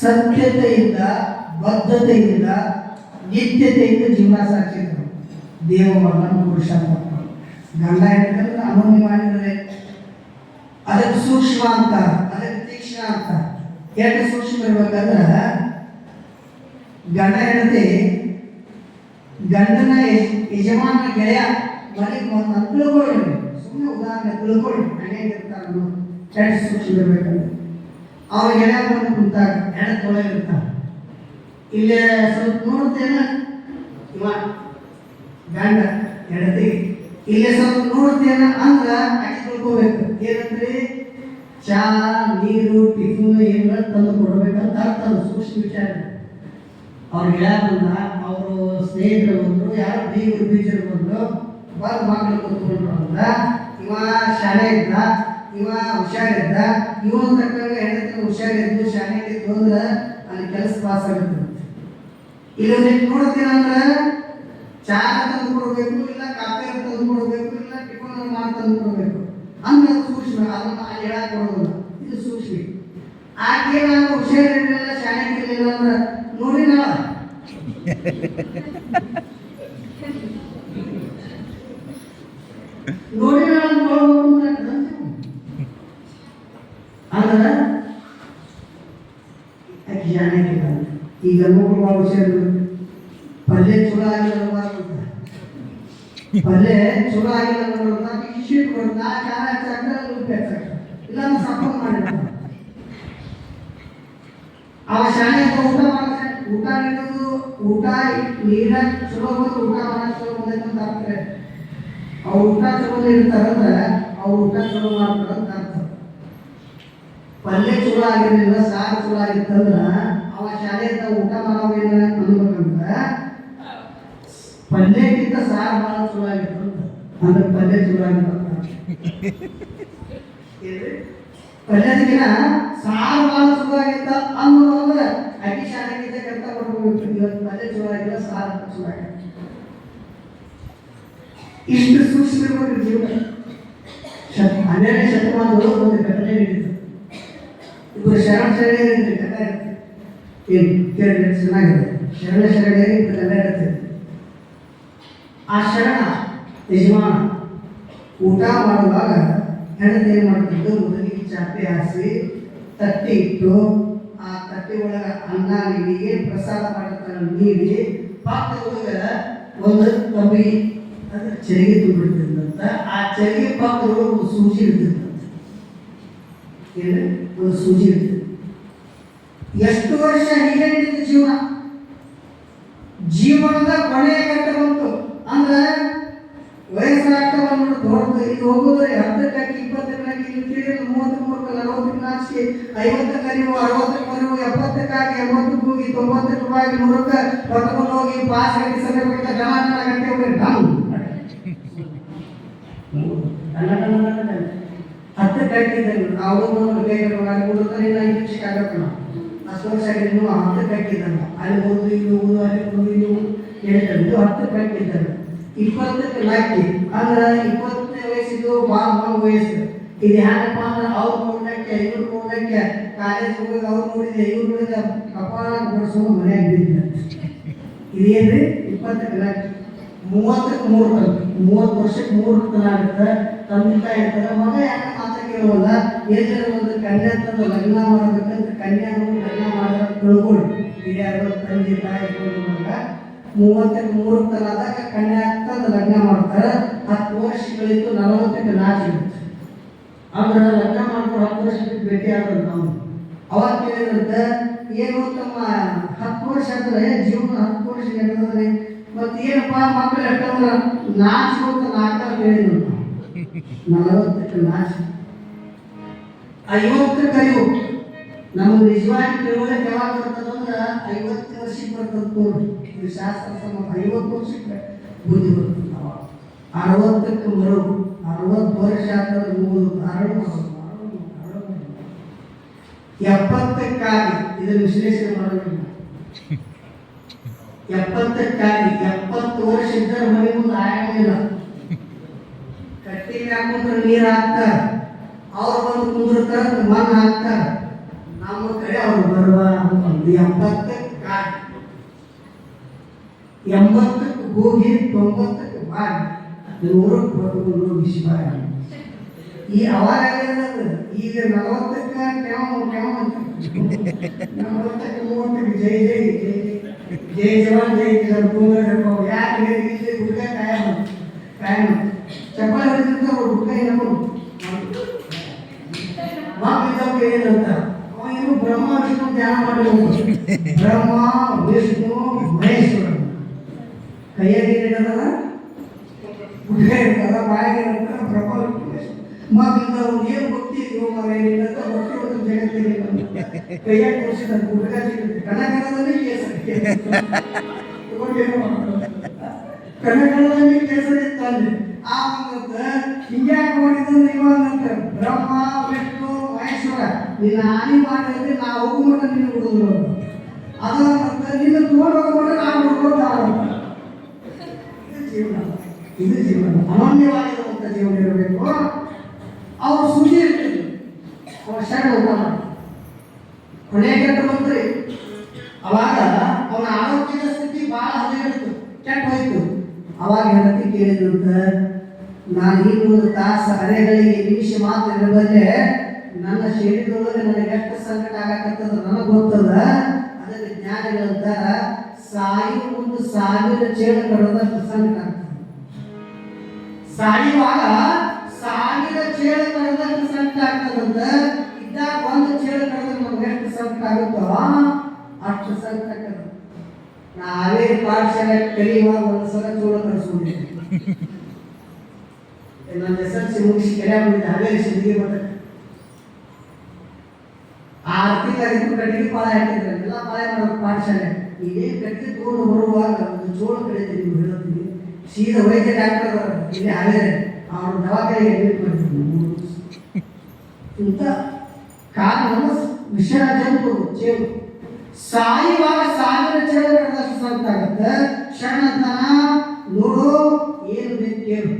ಸತ್ಯತೆಯಿಂದ, ಬದ್ಧತೆಯಿಂದ, ನಿತ್ಯತೆಯಿಂದ ಜೀವನ ಸಾಗಿಸಿದ್ರು. ದೇವ ಮಗನ ಪುರುಷ ಗಂಡ ಹೆಂಡತಿ ಮಾಡಿದರೆ ಅದಕ್ಕೆ ಸೂಕ್ಷ್ಮ ಅಂತ, ಅದಕ್ಕೆ ತೀಕ್ಷ್ಣ ಅಂತ. ಯಾಕೆ ಸೂಕ್ಷ್ಮ ಇರ್ಬೇಕಂದ್ರೆ, ಗಂಡ ಹೆಂಡತಿ, ಗಂಡನ ಯಜ- ಯಜಮಾನ ಗೆಳೆಯ ಮನೆಗೆ ಒಂದು ತಿಳ್ಕೊಳ್ಳಿ ಸುಮ್ಮನೆ ಉದಾಹರಣೆ ತಿಳ್ಕೊಳ್ಳಿ. ಹಂಗೆ ಇರ್ತಾರ ಎಷ್ಟು ಸೂಕ್ಷ್ಮ ಇರ್ಬೇಕಂದ್ರೆ. ಅವ್ರ ಗೆಳೆಯ ಬಂದು ಕುಂತಾಗ ಹೆಣ ಇರ್ತಾರೆ ಇಲ್ಲೇ ಸ್ವಲ್ಪ ನೋಡ್ತೇನ ಇವ ಗಂಡ, ಹೆಂಡತಿ. ಇಲ್ಲಿ ಸ್ವಲ್ಪ ನೋಡ್ತೇನ ಅಂದ್ರ ಅಕ್ಕಿ ತಿಳ್ಕೋಬೇಕು. ಏನಂದ್ರಿ? ಚಾ, ನೀರು, ಟಿಫಿನ್ ಏನಾರ ತಂದು ಕೊಡ್ಬೇಕಂತ ಅರ್ಥ ಸೂಕ್ಷ್ಮ ವಿಚಾರ. ಅವ್ರು ಗೆಳೆಯ ಬಂದ, ಅವರು ಸ್ನೇಹಿತರು ಬಂದ್ರು, ಯಾರು ಬೀಗರು ಬೀಜರು ಬಂದ್ರು, ಬಂದು ಮಕ್ಕಳು ಕೂತ್ಕೊಂಡ್ರು ಅಂದ್ರ, ಇವ ಶಾಲೆ ಇದ್ದ, ಇವ ಹುಷಾರಿದ್ದ ಇವನ್ ತಕ್ಕಂಗೆ ಹುಷಾರಿದ್ದು ಶಾಲೆ ಇದ್ದು ಅಂದ್ರ ಅಲ್ಲಿ ಕೆಲಸ ಪಾಸ್ ಆಗುತ್ತೆ ಇಲ್ಲಿ ನೋಡ್ತೀನಂದ್ರೆ ಚಾ ತಂದು ಕೊಡಬೇಕು, ಇಲ್ಲ ಕಾಫಿ ತಂದು ಕೊಡಬೇಕು, ಇಲ್ಲ ಟಿಫನ್ ಮಾಡಿ ತಂದು ಕೊಡಬೇಕು. ಅಂದ್ರೆ ಅದು ಸೂಕ್ಷ್ಮ, ಅದನ್ನ ಹೇಳಕ್ ಕೊಡೋದಿಲ್ಲ ಇದು ಸೂಕ್ಷ್ಮ. ಆಕೆ ನಾನು ಹುಷಾರಿರಲಿಲ್ಲ ಶಾಲೆ ಇರಲಿಲ್ಲ ಅಂದ್ರೆ ನೋಡಿ ನಾಳ ನೋಡಿ ನಾಳ ನೋಡ್ಬೇಕು ಅಂದ್ರೆ ಆಕೆ ಶಾಲೆ ಇಲ್ಲ ಈಗ ಭಾಳ ಹುಷಾರು ಪಲ್ಯ ಚಲೋ ಆಗಿಲ್ಲ ಪಲ್ಯ ಚಲೋ ಆಗಿಲ್ಲ ನೋಡ್ತಾ ಶೀಟ್ ಕೊಡ್ತಾ ಖಾರ ಹಚ್ಚಾಕ ಉಪ್ಪು ಇಲ್ಲ ಸಪ್ಪನ್ ಮಾಡಿರ್ತಾನೆ ಆ ಶಾಲೆ ಊಟ ಮಾಡ್ತಾನೆ. ಊಟ ನೀಡೋದು ಊಟ ನೀರ ಚಲೋ ಬಂದು ಊಟ ಮಾಡಕ್ ಚಲೋ ಬಂದೈತೆ ಆಗ್ತಾರೆ ಅವ್ರು ಊಟ ಚಲೋ ಇರ್ತಾರಂದ್ರೆ ಅವ್ರು ಊಟ ಚಲೋ ಮಾಡ್ತಾರೆ ಅಂತ ಅರ್ಥ. ಪಲ್ಯ ಚಲೋ ಆಗಿರಲಿಲ್ಲ, ಸಾರು ಚಲೋ ಆಗಿತ್ತಂದ್ರ ಶಾಲೆಯಿಂದ ಊಟ ಮಾಡೋವೇನ ಅನ್ಬೇಕಂದ್ರ ಪಲ್ಯಕ್ಕಿಂತ ಸಾರು ಭಾಳ ಚಲೋ ಆಗಿತ್ತು ಅಂದ್ರೆ ಪಲ್ಯ ಚಲೋ ಆಗಿತ್ತು ಪಲ್ಯದಕ್ಕಿನ ಸಾರು ಭಾಳ ಚಲೋ ಆಗಿತ್ತ ಅಂದ್ರೆ ಅಕ್ಕಿ ಶಾಲೆಗಿಂತ ಕೆಲಸ ಪಲ್ಯ ಚಲೋ ಆಗಿಲ್ಲ, ಸಾರು ಚಲೋ ಆಗಿತ್ತು ಇಷ್ಟು ಸೂಕ್ಷ್ಮ ಇರ್ಬೇಕು ಜೀವನ. ಹನ್ನೆರಡನೇ ಒಂದು ಘಟನೆ ನಡೀತು ಇಬ್ಬರು ಶರಣ ಶರೀರ ಕಥೆ ಕೇಳಿ ಚೆನ್ನಾಗಿದೆ. ಶರಣ ಶರಣೆ ಕಥೆ ಆ ಶರಣ, ಯಜಮಾನ, ಊಟ ಮಾಡುವಾಗ ಹೆಣದ ಏನು ಮಾಡ್ತಿದ್ದು ಮೊದಲಿಗೆ ಚಾಪೆ ಹಾಸಿ ತಟ್ಟಿ ಇಟ್ಟು, ಆ ತಟ್ಟಿ ಒಳಗೆ ಅನ್ನ ನೀಡಿ ಪ್ರಸಾದ ಮಾಡಿರ್ತಾರ ನೀಡಿ ಪಕ್ಕದೊಳಗೆ ಒಂದು ಕಮ್ಮಿ ಅಂದ್ರೆ ಚರಿಗೆ ತುಂಬಿಡ್ತಿದ್ದಂತ ಆ ಚರಿಗೆ ಪಕ್ಕದೊಳಗೆ ಒಂದು ಸೂಜಿ ಇಡ್ತಿದ್ದಂತೆ ಏನು? ಒಂದು ಸೂಜಿ ಇರ್ತದೆ ಎಷ್ಟು ವರ್ಷ ಹೀಗೆ ನಡೀತು ಜೀವನ? ಜೀವನದ ಕೊನೆಯ ಘಟ್ಟ ಬಂತು. ಅಂದ್ರೆ ವಯಸ್ಸಾಗ್ತಾ ಬಂದ್ಬಿಟ್ಟು ದೊಡ್ಡದು ಇದು ಹೋಗೋದ್ರೆ ಹತ್ತಕ್ಕೆ ಇಪ್ಪತ್ತಕ್ಕೆ ಇಲ್ಲಿ ತಿಳಿದು ಮೂವತ್ತು ಮೂರಕ್ಕೆ ನಲವತ್ತಕ್ಕೆ ನಾಚಿಕೆ ಐವತ್ತಕ್ಕೆ ನೀವು ಅರವತ್ತಕ್ಕೆ ನೀವು ಎಪ್ಪತ್ತಕ್ಕಾಗಿ ಎಂಬತ್ತಕ್ಕೆ ಹೋಗಿ, ತೊಂಬತ್ತಕ್ಕೆ ಬಾಗಿ ನೂರಕ್ಕೆ ಪಟ್ಕೊಂಡು ಹೋಗಿ, ಪಾಸ್ ಗಂಟೆ ಸರಿಯಾಗಿ ಜನ ಜನ ಗಂಟೆ. ಹೋಗಿ ನಾವು ಹತ್ತಕ್ಕೆ ಹಾಕಿದ್ದಾನೆ ಅವನು ಬೇಗ ಮಾಡಿ ಹುಡುಗನೇ ನಾ ಇಂಗ್ಲೀಷ್ ಆಗಬೇಕು ನಾವು. ಅಷ್ಟು ವರ್ಷ ಆಗಿದೆ ನೀವು ಹತ್ತಕ್ಕೆ ಹಾಕಿದ್ದಾನೆ ಅಲ್ಲಿ ಓದು ಇಲ್ಲಿ ಓದು ಅಲ್ಲಿ ಓದು ಇಲ್ಲಿ ಓದು ಹೇಳ್ತಾರೆ ಇದು ಹತ್ತಕ್ಕೆ ಇಪ್ಪತ್ತಕ್ಕೆ ಲಾಕಿ ಅಂದ್ರೆ ಇಪ್ಪತ್ತನೇ ವಯಸ್ಸಿದ್ದು ಭಾಳ ಭಾಳ ವಯಸ್ಸು. ಇದು ಹ್ಯಾಂಗಪ್ಪ ಅಂದ್ರೆ ಅವ್ರು ನೋಡಕ್ಕೆ ಇವ್ರು ನೋಡಕ್ಕೆ ಕಾಲೇಜ್ ಹೋಗಿ ಅವ್ರು ನೋಡಿದೆ ಇವ್ರು ನೋಡಿದ ಕಪಾಳ ಬಡಿಸೋ ಮನೆಯಾಗ ಬಿದ್ದ ಇದೇನ್ರಿ ಇಪ್ಪತ್ತಕ್ಕೆ ಲಾಕಿ ಮೂವತ್ತಕ್ಕೆ ಮೂರು ಮೂವತ್ತು ವರ್ಷಕ್ಕೆ ಮೂರು ತನ ಆಗುತ್ತೆ. ತಂದೆ ತಾಯಿ ಇರ್ತಾರೆ, ಮಗ ಯಾಕೆ ಕೇಳುವಲ್ಲ ಏನಾರ ಒಂದು ಕನ್ಯಾ ತಂದು ಲಗ್ನ ಮಾಡಬೇಕಂತ ಕನ್ಯಾನು ಲಗ್ನ ಮಾಡೋ ತಿಳ್ಕೊಳ್ಳಿ ಹಿರಿಯರು, ತಂದೆ, ತಾಯಿ ಮಗ ಮೂವತ್ತಕ್ಕೆ ಮೂರು ತನ ಆದಾಗ ಕನ್ಯಾ ತಂದು ಲಗ್ನ ಮಾಡ್ತಾರೆ. ಹತ್ತು ವರ್ಷಗಳಿತ್ತು ನಲವತ್ತಕ್ಕೆ ನಾಶ ಆದ್ರೆ ಲಗ್ನ ಮಾಡ್ಕೊಂಡು ಹತ್ತು ವರ್ಷ ಭೇಟಿ ಆದ್ರೆ ನಾವು ಅವಾಗ ಕೇಳಿದ್ರಂತೆ, ಏನು ತಮ್ಮ ಹತ್ತು ವರ್ಷ ಅಂದ್ರೆ ಜೀವನ ಹತ್ತು ವರ್ಷ ಏನಂದ್ರೆ ಮತ್ತೆ ಏನಪ್ಪ ಮಕ್ಕಳು ಎಷ್ಟಂದ್ರೆ ನಾಚು ಅಂತ ನಾಟ ಹೇಳಿದ್ರು. ನಲವತ್ತಕ್ಕೆ ನಾಚ ಐವತ್ತಕ್ಕೆ ಐವತ್ತು ನಮಗೆ ನಿಜವಾಗಿ ತಿಳುವಳಿಕೆ ಯಾವಾಗ ಬರ್ತದಂದ್ರೆ ಐವತ್ತು ವರ್ಷಕ್ಕೆ ಬರ್ತದೆ ಇದು ಶಾಸ್ತ್ರ ಸಮ ಐವತ್ತು ವರ್ಷಕ್ಕೆ ಬುದ್ಧಿ ಬರ್ತದೆ ಅವಾಗ. ಅರವತ್ತಕ್ಕೆ ಮರು ಅರವತ್ತು ವರ್ಷ ಆದ್ರೆ ಮೂರು ಅರಳು. ಎಪ್ಪತ್ತಕ್ಕಾಗಿ. ಇದನ್ನು ವಿಶ್ಲೇಷಣೆ ಮಾಡೋದಿಲ್ಲ ಎಪ್ಪತ್ತಕ್ಕಾಗಿ. ಎಪ್ಪತ್ತು ವರ್ಷ ಇದ್ದರೆ ಮನೆ ಮುಂದೆ ಆಗಂಗಿಲ್ಲ ಕಟ್ಟಿಗೆ ಹಾಕೊಂಡ್ರೆ ನೀರು ಹಾಕ್ತಾರ ಅವ್ರು ಬಂದು ಕುಂದಿರ್ತಾರ ಮಣ್ಣು ಹಾಕ್ತಾರ. ನಮ್ಮ ಕಡೆ ಅವ್ರು ಬರುವ ಒಂದು ಎಂಬತ್ತಕ್ಕೆ ಕಾಯಿ ಎಂಬತ್ತಕ್ಕೆ ಹೋಗಿ, ತೊಂಬತ್ತಕ್ಕೆ ಬಾಡಿ. ನೂರಕ್ಕೆ ಬರೋದು ವಿಶ್ವಾಸ. ಈ ಅವಾಗ? ಈಗ ನಲವತ್ತಕ್ಕೆ ಟ್ಯಾವ್ ಟ್ಯಾವ್ ಅಂತ. ನಲವತ್ತಕ್ಕೆ ಮೂವತ್ತಕ್ಕೆ ಜೈ ಜೈ ಜೈ ಜೈ. ಜವಾನ್, ಜೈ ಕಿಸಾನ್ ಹಿಡ್ಕೊ. ಯಾಕೆ ಇಲ್ಲಿ ಹುಡುಗ ಕಾಯಂ? ಕಾಯಂ. ಹೊಡಿತಿರ್ತಾವ ಹುಡುಗ ಏನೋ? ಮಕ್ಕಳಿದ್ದವ್ರು ಏನಂತ ಅವ ಏನು ಬ್ರಹ್ಮ ವಿಷ್ಣು ಧ್ಯಾನ ಮಾಡಿ ಬ್ರಹ್ಮ ವಿಷ್ಣು ಮಹೇಶ್ವರ ಕೈಯಾಗಿ ಏನಿಡದಲ್ಲ ಹುಡುಗ ಇರ್ತದ ಬಾಯಿಗೆ ಇರ್ತದ ಬ್ರಹ್ಮ ವಿಷ್ಣು ಮಹೇಶ್ವರ ಮಕ್ಕಳಿದ್ದವ್ರು ಏನು ಭಕ್ತಿ ಇದೆಯೋ ಮಾರೇನಿಲ್ಲ ಭಕ್ತಿ ಒಂದು ಜಗತ್ತಿಗೆ ಕೈಯಾಗಿ ತೋರಿಸಿದ ಹುಡುಗ ಕನಕನದಲ್ಲಿ ಕೇಸರಿ? ಕನಕನದಲ್ಲಿ ಕೇಸರಿ ಇತ್ತಲ್ಲಿ ಆ ಒಂದತ್ತ ಹಿಂಗ್ಯಾಕೆ ಮಾಡಿದಂದ್ರೆ ಇವಾಗಂತ ಬ್ರಹ್ಮ ವಿಷ್ಣು ಮಹೇಶ್ವರ ನಿನ್ನ ಹಾನಿ ಮಾಡಿದ್ರೆ ನಾ ಹೋಗೋ ಮಟ್ಟ ನಿನ್ನ ಹುಡುಗರು. ಅದಂತ ನಿನ್ನ ತಗೊಂಡು ಹೋಗೋ ಮಟ್ಟ ನಾ ಬಿಡ್ಬೋದು ಅಂತ ಇದು ಜೀವನ. ಅನನ್ಯವಾಗಿರುವಂಥ ಜೀವನ. ಇರಬೇಕು. ಅವ್ರು ಸುದ್ದಿ ಇರ್ತಿದ್ರು ಅವ್ರ ಶರಣ ಊಟ ಮಾಡಿ ಕೊನೆ ಕೆಟ್ಟ ಬಂದ್ರಿ, ಅವಾಗ ಅವನ ಆರೋಗ್ಯದ ಸ್ಥಿತಿ ಬಹಳ ಹದಗೆಡ್ತು ಕೆಟ್ಟ ಹೋಯ್ತು. ಅವಾಗ ಹೆಂಡತಿ ಕೇಳಿದಂತ ನಾನು ಈಗ ಒಂದು ತಾಸು ಅರೆಗಳಿಗೆ ನಿಮಿಷ ಮಾತ್ರ ಇರಬಲ್ಲೆ ನನ್ನ ಶರೀರದೊಳಗೆ ನನಗೆ ಎಷ್ಟು ಸಂಕಟ ಆಗಕತ್ತದ ನನಗೆ ಗೊತ್ತದ? ಅದಕ್ಕೆ ಜ್ಞಾನಿಗಳಂತ ಸಾಯಿ ಒಂದು ಸಾವಿರ ಚೇಳು ಕಡೋದಷ್ಟು ಸಂಕಟ ಆಗ್ತದೆ ಸಾಯುವಾಗ ಸಾವಿರ ಚೇಳು ಕಡೋದಷ್ಟು ಸಂಕಟ ಆಗ್ತದಂತ ಇದ್ದಾಗ ಒಂದು ಚೇಳು ಕಡೋದ್ರೆ ನಮ್ಗೆ ಎಷ್ಟು ಸಂಕಟ ಆಗುತ್ತೋ ಅಷ್ಟು ಸಂಕಟ ಆಗ್ತದೆ. ನಾ ಹಾವೇರಿ ಪಾಠಶಾಲೆ ಕಲಿಯುವಾಗ ಒಂದು ಸಲ ಚೋಳ ಕಳಿಸ್ಕೊಂಡಿದ್ದೆ ನನ್ನ ಎಸ್ ಎಲ್ ಸಿ ಮುಗಿಸಿ ಕಲಿಯಾಗ ಹಾವೇರಿ ಸಿದ್ಧಿಗೆ ತಿಂಗಳಾಗಿತ್ತು ಕಟ್ಟಿಗೆ ಪಾಳೆ ಹಾಕಿದ್ರೆ. ಎಲ್ಲ ಪಾಳೆ ಮಾಡೋದು ಪಾಠಶಾಲೆ. ಇದೇನು ಕಟ್ಟಿಗೆ ಬರುವಾಗ ಒಂದು ಚೋಳು ಹೇಳ್ತೀನಿ ಸೀದಾ ವೈದ್ಯ ಡಾಕ್ಟರ್ ಇಲ್ಲಿ ಹಾವೇರಿ ಅವ್ರ ದವಾಖಾನೆಗೆ ಅಡ್ಮಿಟ್ ದಿವ್ಸ. ಇಂಥ ಕಾರಣ ವಿಷಯ ಜಂತು ಚೇಳು ಸಾಯುವಾಗ ಸಾವಿರ ಸಂತಾಗತ್ತೆ ಏನು ಬೇಕು ಕೇಳು.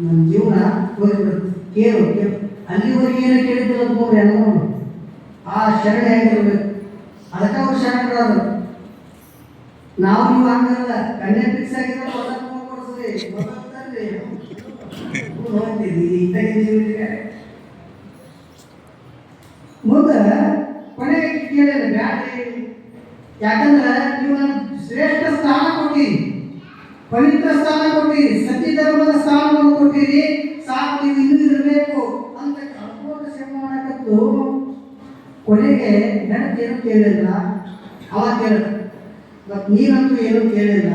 ನನ್ನ ಜೀವನ ಹೋಗ್ಬಿಡುತ್ತೆ. ಕೇಳು ಕೇಳು. ಅಲ್ಲಿವರೆಗೆ ಏನು ಕೇಳಿದ್ರು ಅಂತ ನೋಡಿ ಅನ್ನೋ ಆ ಶರಣ ಹೇಗಿರ್ಬೇಕು ಅದಕ್ಕೆ ಅವ್ರು ಶರಣರಾದ್ರು. ನಾವು ನೀವು ಹಂಗಲ್ಲ. ಕನ್ಯಾ ಫಿಕ್ಸ್ ಆಗಿದ್ರೆ ಕೊಡಿಸ್ರಿ. ಮುಂದೆ ಕೊನೆಗೆ ಕೇಳಿದ್ರೆ ಬ್ಯಾಡ್ರಿ ಯಾಕಂದ್ರೆ ನೀವು ಶ್ರೇಷ್ಠ ಸ್ಥಾನ ಕೊಟ್ಟಿರಿ ಪವಿತ್ರ ಸ್ಥಾನ ಕೊಟ್ಟಿರಿ ಸತಿ ಧರ್ಮದ ಸ್ಥಾನವನ್ನು ಕೊಟ್ಟಿರಿ. ಸಾಕು, ನೀವು ಇನ್ನೂ ಇರಬೇಕು ಅಂತ ಕಳ್ಕೊಂಡು ಶ್ರಮ ಮಾಡಕತ್ತು ಕೊನೆಗೆ ಏನು ಕೇಳಿಲ್ಲ? ಅವಾಗ ಕೇಳಿದ. ಮತ್ತು ನೀವಂತೂ ಏನು ಕೇಳಿಲ್ಲ?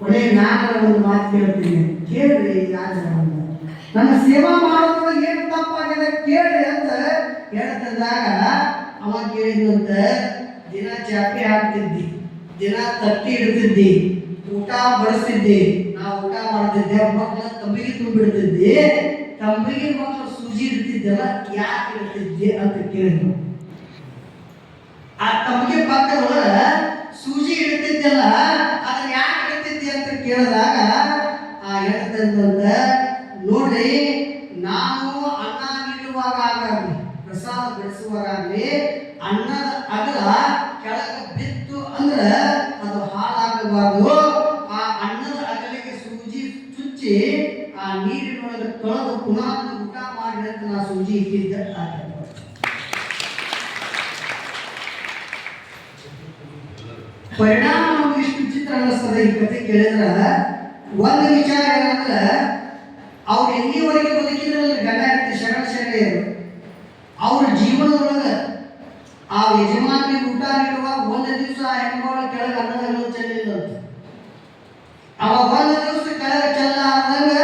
ಕೊನೆಗೆ ನಾನು ಒಂದು ಮಾತು ಕೇಳ್ತೀನಿ. ಕೇಳ್ರಿ ಯಾರು ನನ್ನ ಸೇವಾ ಮಾಡೋದ್ರೊಳಗೆ ಏನು ತಪ್ಪಾಗಿದೆ ಕೇಳ್ರಿ ಅಂತ ಹೇಳ್ತಂದಾಗ ಅವ ಕೇಳಿದಂತ ದಿನ ಚಾಪೆ ಹಾಕ್ತಿದ್ದಿ, ದಿನ ತಟ್ಟಿ ಇಡ್ತಿದ್ದಿ, ಊಟ ಬಡಿಸ್ತಿದ್ದಿ. ನಾ ಊಟ ಮಾಡ್ತಿದ್ದೆ ಮಕ್ಕಳ ತಂಬಿಗೆ ತುಂಬಿಡ್ತಿದ್ದಿ. ತಂಬಿಗೆ ಮಕ್ಕಳು ಸೂಜಿ ಇಡ್ತಿದ್ದಲ್ಲ ಯಾಕೆ ಇರ್ತಿದ್ದೆ ಅಂತ ಕೇಳಿದ್ರು ಆ ತಮಗೆ ಪಕ್ಕದೊಳಗ ಸೂಜಿ ಇಡ್ತಿದ್ದಲ್ಲ ಅದನ್ನ ಯಾಕೆ ಇಡ್ತಿದ್ದಿ ಅಂತ ಕೇಳಿದಾಗ, ಆ ಹೇಳ್ತಂತ ನೋಡ್ರಿ, ನಾನು ಅನ್ನ ನೀಡುವಾಗ ಆಗಲಿ ಪ್ರಸಾದ ಬೆಳೆಸುವಾಗಲಿ ಅನ್ನದ ಅಗಲ ಕೆಳಗೆ ಬಿತ್ತು ಅಂದ್ರೆ ಅದು ಹಾಳಾಗಬಾರ್ದು. ಆ ಅನ್ನದ ಅಗಲಿಗೆ ಸೂಜಿ ಚುಚ್ಚಿ, ಆ ನೀರಿನೊಳಗೆ ತೊಳೆದು ಪುನಃ ಅದನ್ನ ಊಟ ಮಾಡಿ ಅಂತ ಹೇಳ್ತಾರೆ. ಪರಿಣಾಮ ಇಷ್ಟು ಚಿತ್ರ ಅನ್ನಿಸ್ತದೆ ಈ ಕಥೆ ಕೇಳಿದ್ರ. ಒಂದು ವಿಚಾರ ಏನಂದ್ರೆ, ಅವ್ರು ಎಲ್ಲಿವರೆಗೆ ಬದುಕಿದ್ರಲ್ಲಿ ಗಂಡ ಹೆಂಡತಿ ಶರಣ ಶರಣೆಯರು ಅವ್ರ ಜೀವನದೊಳಗ ಆ ಯಜಮಾನಿ ಊಟ ನೀಡುವಾಗ ಒಂದು ದಿವಸ ಆ ಹೆಣ್ಮಗಳ ಕೆಳಗೆ ಅನ್ನದ ಚೆಲ್ಲಿಲ್ಲ ಅಂತ. ಅವ ಒಂದು ದಿವಸ ಕೆಳಗೆ ಚೆಲ್ಲ ಆದಂಗ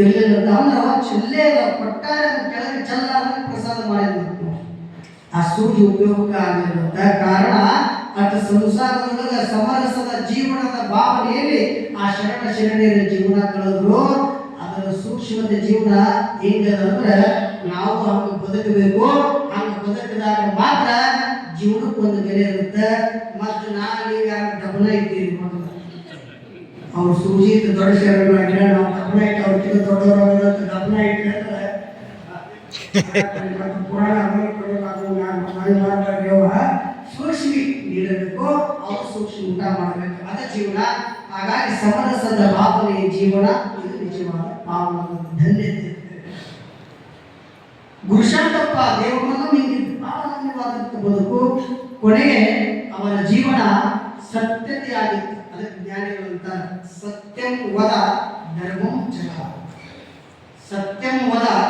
ಇರ್ಲಿಲ್ಲ ಅಂದ್ರೆ ಅವ ಚೆಲ್ಲೇ ಇಲ್ಲ, ಕೊಟ್ಟಾರೆ ಅದ್ರ ಕೆಳಗೆ ಚೆಲ್ಲ ಆದಂಗ ಪ್ರಸಾದ ಮಾಡಿದ ಸೂಜಿ ಉಪಯೋಗಕ್ಕೆ ಆಗಿರುವಂತ ಕಾರಣ ಅಟ ಸಂಸಾರದೊಳಗ ಸಮರಸದ ಜೀವನದ ಭಾವನೆಯಲ್ಲಿ ಆ ಶರಣ ಶರಣೆಯ ಜೀವನ ಕಳೆದ್ರು. ಅದರ ಸೂಕ್ಷ್ಮದ ಜೀವನ ಹೆಂಗದಂದ್ರೆ ನಾವು ಹಂಗೆ ಬದುಕಬೇಕು. ಹಂಗೆ ಬದುಕಿದಾಗ ಮಾತ್ರ ಜೀವನಕ್ಕೆ ಒಂದು ಬೆಲೆ ಇರುತ್ತೆ. ಮತ್ತು ನಾನು ಈಗ ಇದ್ದೀರಿ ಮೊದಲು. ಅವ್ರು ಸೂಜಿ ಇತ್ತು ದೊಡ್ಡ ಶರಣ ಹಾಕಿದ್ರೆ ನಾವು ಡಬಲ ಇಟ್ಟು ಅವ್ರಿಗೆ ದೊಡ್ಡವರು ಡಬಲ ಇಟ್ಟರೆ ಪುರಾಣ ಅವರು ಸೂಕ್ಷ್ಮ ಊಟ ಮಾಡಬೇಕು. ಅದ ಜೀವನ. ಹಾಗಾಗಿ ಸಮರಸದ ಭಾವನೆಯ ಜೀವನ ಇದು ನಿಜವಾದ ಪಾವನದ ಧನ್ಯತೆ. ಗುರುಶಾಂತಪ್ಪ ನಿಂತಿದ್ದು ಬಹಳ ಧನ್ಯವಾದಂಥ ಬದುಕು. ಕೊನೆಗೆ ಅವರ ಜೀವನ ಸತ್ಯತೆಯಾಗಿತ್ತು ಅದಕ್ಕೆ ಜ್ಞಾನಿಗಳು ಅಂತಾರೆ ಸತ್ಯಂ ವದ ಧರ್ಮಂ ಚಲ ಸತ್ಯಂ ವದ